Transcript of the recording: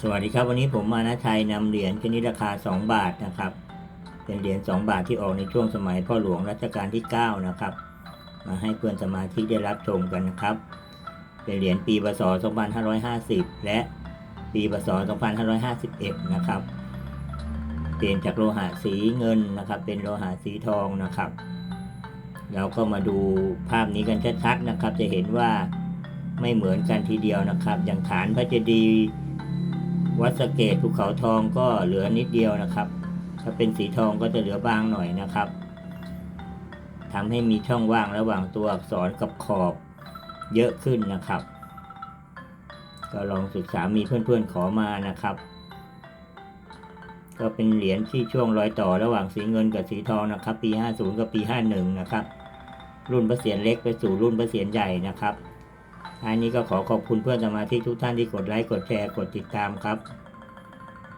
สวัสดีครับ วันนี้ผมมานะชัยนำเหรียญชนิดราคา 2 บาทนะครับ เป็นเหรียญ2บาทที่ออกในช่วงสมัยพ่อหลวงรัชกาลที่ 9 นะครับ มาให้เพื่อนสมาชิกได้รับชมกันนะครับ เป็นเหรียญปีพศ2550 และปีพศ2551 นะครับเปลี่ยนจากโลหะสีเงินนะครับ เป็นโลหะสีทองนะครับ เราก็มาดูภาพนี้กันชัดๆนะครับ จะเห็นว่าไม่เหมือนกันทีเดียวนะครับ อย่างฐานพระเจดีย์ วัดสเกตภูเขาทองก็เหลือนิดเดียวนะครับ ถ้าเป็นสีทองก็จะเหลือบางหน่อยนะครับทำให้มีช่องว่างระหว่างตัวอักษรกับขอบเยอะขึ้นนะครับ ก็ลองศึกษามีเพื่อนๆขอมานะครับ ก็เป็นเหรียญที่ช่วงรอยต่อระหว่างสีเงินกับสีทองนะครับ ปี 50 กับปี 51 นะครับ รุ่นพระเศียรเล็กไปสู่รุ่นพระเศียรใหญ่นะครับ ท้ายนี้ก็ขอขอบคุณเพื่อนสมาชิกทุกท่านที่กดไลค์กดแชร์กดติดตามครับ